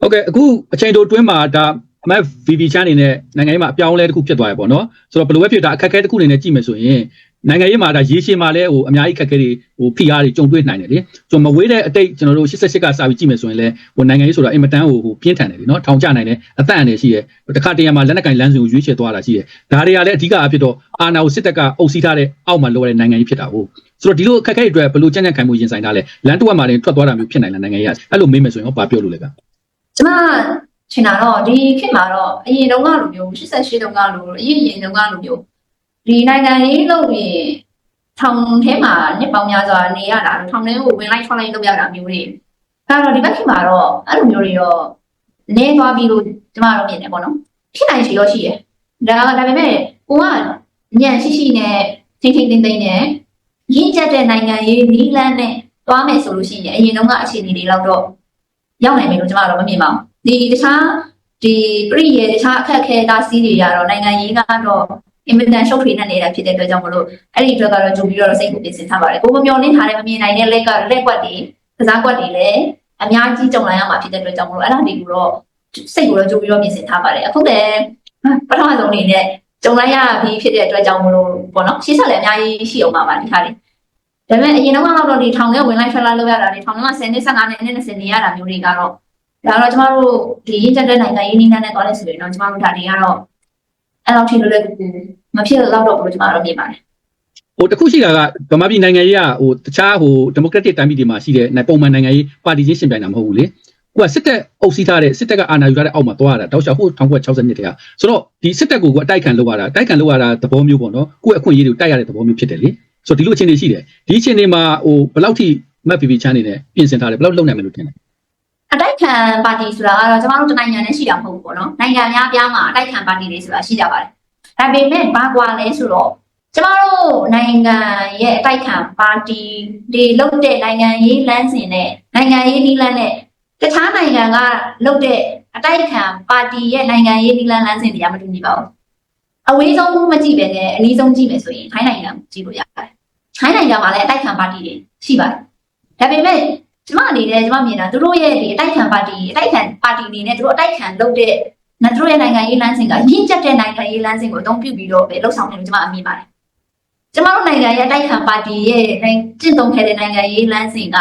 Speaker 3: ဟုတ်ကဲ့အခုအချိန်တိုတွင်းမှာဒါအမတ် VB ချမ်းအနေနဲ့နိုင်ငံရေးမှာအပြောင်းအလဲတစ်ခုဖြစ်သွားရပေါ့နော်ဆိုတော့ဘယ်လိုပဲဖြစ်တာအခက်အခဲတစ်ခုအနေနဲ့ကြည့်မယ်ဆိုရင် နိုင်ငံရေးမှာဒါရေရှည်မှာလည်းဟိုအများကြီးအခက်အခဲတွေဟိုဖိအားတွေကြုံတွေ့နိုင်တယ်လေကျွန်တော်မဝေးတဲ့အတိတ်ကျွန်တော်တို့88ကစာပြီးကြည့်မယ်ဆိုရင်လည်းဟိုနိုင်ငံရေးဆိုတာအင်မတန်ဟိုဟိုပြင်းထန်တယ်လीနော်ထောင်ကျနိုင်တယ်အသက်အန္တရာယ်ရှိတယ်တခါတရံမှာလက်နက်ကင်လမ်းစဉ်ကိုရွေးချယ်သွားတာရှိတယ်ဒါတွေကလည်းအဓိကအဖြစ်တော့အာဏာကိုစစ်တပ်ကအုပ်စီးထားတဲ့အောက်မှာလိုရတဲ့နိုင်ငံရေးဖြစ်တာဟုတ်ဆိုတော့ဒီလိုအခက်အခဲတွေအတွက်ဘယ်လိုကြံ့ကြံ့ခံမှုရင်ဆိုင်ထားလဲလမ်းတစ်ဝက်မှာတင်ထွက်သွားတာမျိုးဖြစ်နိုင်လားနိုင်ငံရေးကအဲ့လိုမေးမယ်ဆိုရင်ဟောဘာပြောလို့လဲဗျ
Speaker 1: ကျမချင်တာတော့ဒီခေတ်မှာတော့အရင်တုန်းကလိုမျိုး88တုန်းကလိုအရင်ရင်တုန်းကလိုမျိုး ဒီနိုင်ငံရေးလုပ်ရင်ထောင်ထဲမှာနှစ်ပေါင်းများစွာနေရတာထောင်ထဲကိုဝင်လိုက်ထွက်လိုက်လုပ်ရတာမျိုးတွေအဲတော့ဒီဘက်ခေတ်မှာတော့အဲ့လိုမျိုးတွေတော့နည်းသွားပြီလို့ကျမတို့မြင်တယ်ပေါ့နော်ဖြစ်နိုင်ရှိတော့ရှိတယ်ဒါကဒါပေမဲ့ကိုကညံရှိရှိနဲ့ထိမ့်ထိမ့်သိမ့်သိမ့်နဲ့ရင်းကျက်တဲ့နိုင်ငံရေးနီးလန်းနဲ့သွားမယ်ဆိုလို့ရှိရင်အရင်တုန်းကအခြေအနေတွေလောက်တော့ရောက်နိုင်မယ်လို့ကျမတို့မမြင်ပါဘူးဒီတခြားဒီပြည့်ရဲ့တခြားအခက်အခဲတားဆီးတွေကတော့နိုင်ငံရေးကတော့ အင်မတန်ရှုပ်ထွေးနေတာဖြစ်တဲ့အတွက်ကြောင့်မလို့အဲ့ဒီအတွက်ကတော့ကြုံပြီးတော့စိတ်ကိုပြင်ဆင်ထားပါတယ်ကိုမမျောလင်းထားတဲ့မမြင်နိုင်တဲ့လက်ကလက်ကွက်တွေကစားကွက်တွေလည်းအများကြီးကြုံလာရမှာဖြစ်တဲ့အတွက်ကြောင့်မလို့အဲ့ဒါတွေကိုတော့စိတ်ကိုတော့ကြုံပြီးတော့ပြင်ဆင်ထားပါတယ်အခုလည်းပထမဆုံးအနေနဲ့ကြုံလိုက်ရပြီဖြစ်တဲ့အတွက်ကြောင့်မလို့ပေါ့နော်ရှေ့ဆက်လည်းအများကြီးရှိအောင်ပါပါဒီခါလေးဒါပေမဲ့အရင်ကတော့ဒီထောင်ထဲဝင်လိုက်ထွက်လာလို့ရတာဒီထောင်ထဲမှာ10နှစ်15နှစ်နဲ့20နေရတာမျိုးတွေကတော့ဒါတော့ကျမတို့ဒီရင်းချက်တဲ့နိုင်ငံရေးနည်းနဲ့သွားလဲဆိုရင်တော့ကျမတို့ဒါတွေကတော့ အဲ့လောက်ထိလွယ်လွယ်ကူကူမဖြစ်တော့တော့ဘူးကျမတို့မြင်ပါတယ်
Speaker 3: ဟိုတခုရှိတာကဗမာပြည်နိုင်ငံရေးကဟိုတခြားဟိုဒီမိုကရက်တစ်တိုင်းပြည်တွေမှာရှိတဲ့ပုံမှန်နိုင်ငံရေးပါတီချင်းရှင်ပြိုင်တာမဟုတ်ဘူးလေကိုကစစ်တပ်အုပ်စီးထားတဲ့စစ်တပ်ကအာဏာယူထားတဲ့အောက်မှာသွားရတာတောက်လျှောက်ဟို1960နှစ်တည်းကဆိုတော့ဒီစစ်တပ်ကိုကအတိုက်ခံလုပ်ရတာတိုက်ခံလုပ်ရတာသဘောမျိုးပေါ့နော်ကိုယ့်အခွင့်အရေးတွေကိုတိုက်ရတဲ့သဘောမျိုးဖြစ်တယ်လေဆိုတော့ဒီလိုအခြေအနေရှိတယ်ဒီအခြေအနေမှာဟိုဘယ်လောက်ထိမတ်ပီပီချမ်းနေနဲ့ပြင်ဆင်ထားတယ်ဘယ်လောက်လုံနိုင်မယ်လို့ထင်လဲ
Speaker 1: အ တိုက်ခံပါတီဆိုတာကတော့ကျမတို့တနိုင်ငံနဲ့ရှိတာမဟုတ်ဘူးပေါ့နော်နိုင်ငံများပြားမှာအတိုက်ခံပါတီတွေဆိုတာရှိကြပါတယ်ဒါပေမဲ့ဘာကွာလဲဆိုတော့ကျမတို့နိုင်ငံရဲ့အတိုက်ခံပါတီတွေလုပ်တဲ့နိုင်ငံရေးလမ်းစဉ်နဲ့နိုင်ငံရေးနည်းလမ်းနဲ့တခြားနိုင်ငံကလုပ်တဲ့အတိုက်ခံပါတီရဲ့နိုင်ငံရေးနည်းလမ်းလမ်းစဉ်တွေကမတူညီပါဘူးအဝေးဆုံးမကြည့်ပဲနဲ့အနည်းဆုံးကြည့်မယ်ဆိုရင်ထိုင်းနိုင်ငံကိုကြည့်လို့ရတယ်။ထိုင်းနိုင်ငံမှာလည်းအတိုက်ခံပါတီတွေရှိပါတယ်။ဒါပေမဲ့ ကျမအနေနဲ့ကျမမြင်တာသူတို့ရဲ့ဒီအတိုက်ခံပါတီအတိုက်ခံပါတီအနေနဲ့သူတို့အတိုက်ခံလုပ်တဲ့နော်သူတို့ရဲ့နိုင်ငံရေးလမ်းစဉ်ကရင့်ကျက်တဲ့နိုင်ငံရေးလမ်းစဉ်ကိုအသုံးပြုပြီးတော့ပဲလှုပ်ဆောင်နေလို့ကျမအမြင်ပါတယ်။ကျမတို့နိုင်ငံရဲ့အတိုက်ခံပါတီရဲ့နိုင်ကျင့်သုံးခဲ့တဲ့နိုင်ငံရေးလမ်းစဉ်က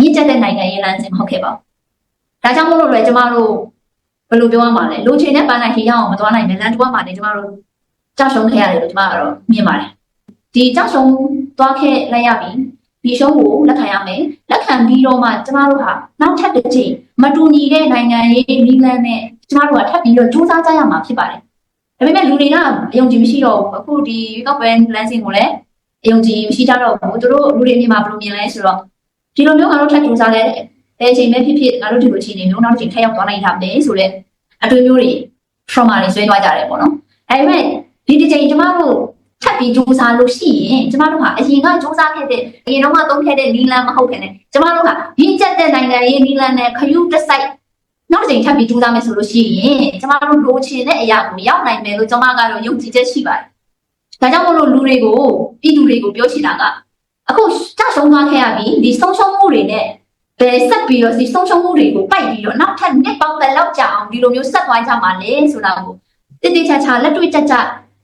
Speaker 1: ရင့်ကျက်တဲ့နိုင်ငံရေးလမ်းစဉ်မဟုတ်ခဲ့ပါဘူး။ဒါကြောင့်မို့လို့လည်းကျမတို့ဘယ်လိုပြောရမှာလဲလူချင်းနဲ့ပန်းနိုင်ခီရအောင်မသွားနိုင်တဲ့လမ်းတစ်ဝက်မှာနေကျမတို့ကြောက်ရှုံးခဲ့ရတယ်လို့ကျွန်မကတော့မြင်ပါတယ်ဒီကြောက်ရှုံးသွားခဲ့လိုက်ရပြီ ဒီရှုံးကိုလက်ခံရမယ်လက်ခံပြီးတော့မှကျမတို့ဟာနောက်ထပ်တစ်ချိန်မတူညီတဲ့နိုင်ငံရေးနီးလန်းနဲ့ကျမတို့ကထပ်ပြီးတော့စူးစမ်းကြရမှာဖြစ်ပါတယ်ဒါပေမဲ့လူတွေကအယုံကြည်မရှိတော့ဘူးအခုဒီရွေးကောက်ပွဲလမ်းစဉ်ကိုလည်းအယုံကြည်မရှိကြတော့ဘူးသူတို့လူတွေအမြင်မှာဘယ်လိုမြင်လဲဆိုတော့ဒီလိုမျိုးငါတို့ထပ်စူးစမ်းလဲတဲ့အချိန်ပဲဖြစ်ဖြစ်ငါတို့ဒီလိုချိန်နေမျိုးနောက်တစ်ချိန်ထပ်ရောက်သွားနိုင်တာပဲဆိုတော့အတွေ့အမျိုးတွေ trauma တွေဆွဲသွားကြတယ်ပေါ့နော်ဒါပေမဲ့ဒီတစ်ချိန်ကျမတို့ ထပ်ပြီးစူးစမ်းလို့ရှိရင်ကျမတို့ဟာအရင်ကစူးစမ်းခဲ့တဲ့အရင်တော့မှသုံးခဲ့တဲ့နီလန်မဟုတ်ခင်ねကျမတို့ဟာရင်းကျက်တဲ့နိုင်ငံရေးနီလန်နဲ့ခယူးတစ်စိုက်နောက်တစ်ချိန်ထပ်ပြီးစူးစမ်းမယ်ဆိုလို့ရှိရင်ကျမတို့လိုချင်တဲ့အရာကိုရောက်နိုင်မယ်လို့ကျမကတော့ယုံကြည်ချက်ရှိပါတယ်။ဒါကြောင့်မို့လို့လူတွေကိုပြည်သူတွေကိုပြောချင်တာကအခုကြဆုံးသွားခဲ့ရပြီဒီဆုံးရှုံးမှုတွေနဲ့ဘယ်ဆက်ပြီးတော့ဒီဆုံးရှုံးမှုတွေကိုပိုက်ပြီးတော့နောက်ထပ်နှစ်ပေါင်းတစ်လောက်ကြာအောင်ဒီလိုမျိုးဆက်သွားကြမှာလေဆိုတာကိုတိတိကျကျလက်တွေ့ကျကျ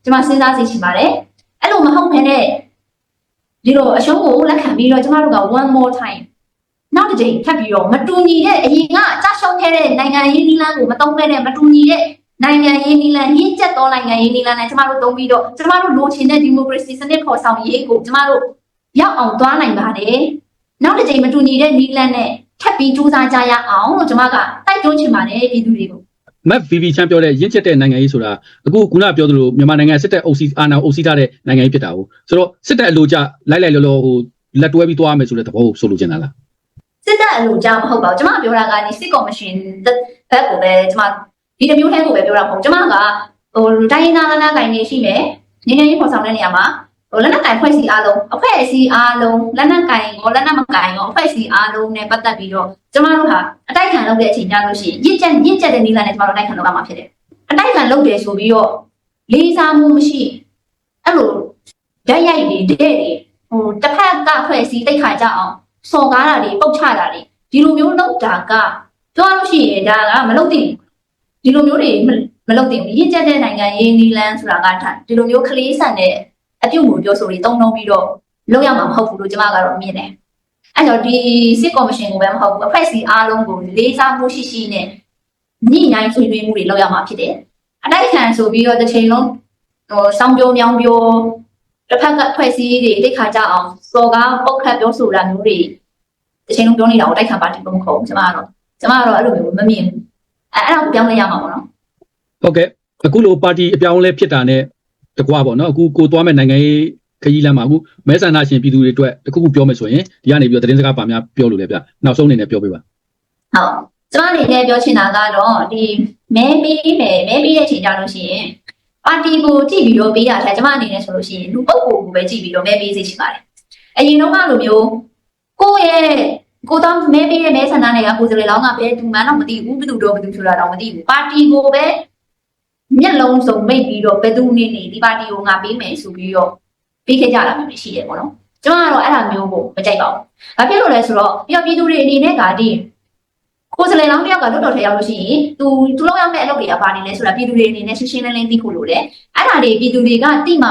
Speaker 1: ကျွန်မစဉ်းစားစီချင်ပါတယ် အဲ့လိုမဟုတ်ဘဲနဲ့ဒီလိုအရှုံးကိုလက်ခံပြီးတော့ကျမတို့က one more time နောက်တစ်ချိန်ထပ်ပြီးတော့မတူညီတဲ့အရင်ကကြာရှုံးခဲ့တဲ့နိုင်ငံရေးနီလန်းကိုမတုံးခဲ့တဲ့မတူညီတဲ့နိုင်ငံရေးနီလန်းရင့်ကျက်သောနိုင်ငံရေးနီလန်းနဲ့ကျမတို့တုံးပြီးတော့ကျမတို့လိုချင်တဲ့ဒီမိုကရေစီစနစ်ဖော်ဆောင်ရေးကိုကျမတို့ရောက်အောင်သွားနိုင်ပါတယ်နောက်တစ်ချိန်မတူညီတဲ့နီလန်းနဲ့ထပ်ပြီးစူးစမ်းကြရအောင်လို့ကျမကတိုက်တွန်းချင်ပါတယ်ပြည်သူတွေကို
Speaker 3: မက် VV ချမ်းပြောတဲ့ရင့်ကျက်တဲ့နိုင်ငံရေးဆိုတာအခုခုနပြောသလိုမြန်မာနိုင်ငံစစ်တပ် OC အာဏာ OC ထားတဲ့နိုင်ငံရေးဖြစ်တာကိုဆိုတော့စစ်တပ်အလိုကျလိုက်လိုက်လောလောဟိုလက်တွဲပြီးသွားမယ်ဆိုတဲ့သဘောကိုဆိုလိုချင်တာလား
Speaker 1: စစ်တပ်အလိုကြောင့်မဟုတ်ပါဘူးကျမပြောတာကဒီစစ်ကော်မရှင်ဘက်ကိုပဲကျမဒီတစ်မျိုးထဲကိုပဲပြောတာမဟုတ်ကျမကဟိုတိုင်းရင်းသားလမ်းကိုင်နေရှိမယ်ငင်းငင်းရေးပေါ်ဆောင်တဲ့နေရာမှာ ဟိုလက်နက်ကင်ဖွဲ့စည်းအားလုံးအဖွဲ့အစည်းအားလုံးလက်နက်ကင်ရောလက်နက်မကင်ရောအဖွဲ့အစည်းအားလုံးနဲ့ပတ်သက်ပြီးတော့ကျမတို့ဟာအတိုက်ခံလုပ်တဲ့အချိန်ကြလို့ရှိရင်ရင့်ကျက်ရင့်ကျက်တဲ့နည်းလမ်းနဲ့ကျမတို့အတိုက်ခံလုပ်ရမှာဖြစ်တယ်အတိုက်ခံလုပ်တယ်ဆိုပြီးတော့လေးစားမှုမရှိအဲ့လိုဓာတ်ရိုက်တွေတဲ့တွေဟိုတစ်ဖက်ကအဖွဲ့အစည်းတိတ်ခါကြအောင်စော်ကားတာတွေပုတ်ချတာတွေဒီလိုမျိုးလုပ်တာကပြောရလို့ရှိရင်ဒါကမလုပ်သင့်ဘူးဒီလိုမျိုးတွေမမလုပ်သင့်ဘူးရင့်ကျက်တဲ့နိုင်ငံရေးနီလန်းဆိုတာကထားဒီလိုမျိုးကလေးဆန်တဲ့ အပြုတ်မှုပြောဆိုတွေတုံ့နှုံပြီးတော့လုပ်ရမှာမဟုတ်ဘူးလို့ကျွန်မကတော့မြင်တယ်အဲ့တော့ဒီစစ်ကော်မရှင်ကိုပဲမဟုတ်ဘူးအဖွဲ့အစည်းအားလုံးကိုလေးစားမှုရှိရှိနဲ့ညှိနှိုင်းဆွေးနွေးမှုတွေလုပ်ရမှာဖြစ်တယ်အတိုက်ခံဆိုပြီးတော့တစ်ချိန်လုံးဟိုစောင်းပြောမြောင်းပြောတစ်ဖက်ကအဖွဲ့အစည်းတွေတိတ်ခါကြအောင်စော်ကားပုတ်ခတ်ပြောဆိုတာမျိုးတွေတစ်ချိန်လုံးပြောနေတာကိုတိုက်ခံပါတီဘုံမဟုတ်ဘူးကျမကတော့ကျမကတော့အဲ့လိုမျိုးမမြင်ဘူးအဲအဲ့ဒါကိုပြောင်းလဲရမှာပေါ့နော်
Speaker 3: ဟုတ်ကဲ့အခုလိုပါတီအပြောင်းအလဲဖြစ်တာနဲ့ တကွာပေါ့နော်အခုကိုသွားမဲ့နိုင်ငံရေးခရီးလမ်းမှာအခုမဲဆန္ဒရှင်ပြည်သူတွေအတွက်တခုခုပြောမယ်ဆိုရင်ဒီကနေပြီးတော့သတင်းစကားပါများပြောလို့လေဗျနောက်ဆုံးအနေနဲ့ပြောပေးပါ
Speaker 1: ဟုတ်ကျမအနေနဲ့ပြောချင်တာကတော့ဒီမဲပေးမယ်မဲပေးတဲ့အချိန်ကြလို့ရှိရင်ပါတီကိုကြည့်ပြီးတော့ပေးရတဲ့ကျမအနေနဲ့ဆိုလို့ရှိရင်လူပုဂ္ဂိုလ်ကိုပဲကြည့်ပြီးတော့မဲပေးစေချင်ပါတယ်အရင်တော့ကလိုမျိုးကိုယ့်ရဲ့ကိုတောင်းမဲပေးတဲ့မဲဆန္ဒနယ်ကကိုယ်စလေလောင်းကဘယ်သူမှတော့မသိဘူးဘယ်သူတော့ဘယ်သူဆိုတာတော့မသိဘူးပါတီကိုပဲ မျက်လုံးစုံမိတ်ပြီးတော့ဘယ်သူနေနေဒီပါတီကိုငါပေးမယ်ဆိုပြီးတော့ပေးခဲ့ကြတာမျိုးရှိတယ်ပေါ့နော်ကျမကတော့အဲ့ဒါမျိုးကိုမကြိုက်ပါဘူး။ဘာဖြစ်လို့လဲဆိုတော့ပြီးတော့ပြည်သူတွေအနေနဲ့ကဒီကိုယ်စလေလောင်းတယောက်ကလွတ်တော်ထဲရောက်လို့ရှိရင်သူသူလောက်ရောက်တဲ့အလုပ်တွေကဘာနေလဲဆိုတာပြည်သူတွေအနေနဲ့ရှင်းရှင်းလင်းလင်းသိဖို့လိုတယ်။အဲ့ဒါတွေပြည်သူတွေကသိမှ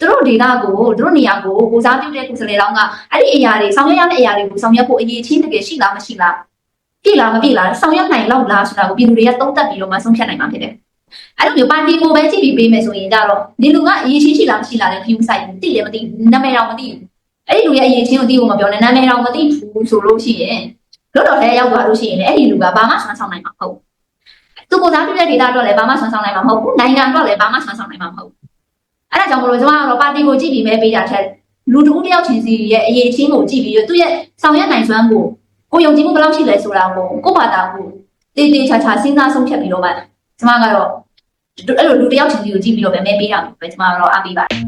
Speaker 1: သူတို့ဒေတာကိုသူတို့နေရာကိုကိုစားပြုတဲ့ကိုယ်စလေလောင်းကအဲ့ဒီအရာတွေဆောင်ရွက်ရမယ့်အရာတွေကိုဆောင်ရွက်ဖို့အရေးကြီးတကယ်ရှိလားမရှိလားပြည့်လားမပြည့်လားဆောင်ရွက်နိုင်လောက်လားဆိုတာကိုပြည်သူတွေကသုံးသပ်ပြီးတော့မှဆုံးဖြတ်နိုင်မှာဖြစ်တယ်။ အဲ့လိုမျိုးပါတီကိုပဲကြည့်ပြီးပေးမယ်ဆိုရင်ကြတော့ဒီလူကအရေးကြီးရှိလားမရှိလားလည်းခယူဆိုင်ဘူးသိလည်းမသိဘူးနာမည်တော့မသိဘူးအဲ့ဒီလူရဲ့အရေးချင်းကိုသိဖို့မပြောနဲ့နာမည်တော့မသိဘူးဆိုလို့ရှိရင်လွတ်တော်ထဲရောက်သွားလို့ရှိရင်လည်းအဲ့ဒီလူကဘာမှဆွမ်းဆောင်နိုင်မှာမဟုတ်ဘူးသူကိုစားပြုတဲ့ဒေတာတော့လည်းဘာမှဆွမ်းဆောင်နိုင်မှာမဟုတ်ဘူးနိုင်ငံတော့လည်းဘာမှဆွမ်းဆောင်နိုင်မှာမဟုတ်ဘူးအဲ့ဒါကြောင့်မလို့ကျွန်တော်ကတော့ပါတီကိုကြည့်ပြီးမဲပေးတာထက်လူတစ်ဦးတစ်ယောက်ချင်းစီရဲ့အရေးချင်းကိုကြည့်ပြီးတော့သူ့ရဲ့ဆောင်ရွက်နိုင်စွမ်းကိုကိုယုံကြည်မှုဘယ်လောက်ရှိလဲဆိုတာကိုကိုယ့်ဘာသာကိုတေးတေးချာချာစဉ်းစားဆုံးဖြတ်ပြီးတော့မှ ကျွန်မကတော့အဲ့လိုလူတစ်ယောက်ချင်းစီကိုကြည့်ပြီးတော့ပဲမဲပေးတာပဲကျွန်မကတော့အားပေးပါတယ်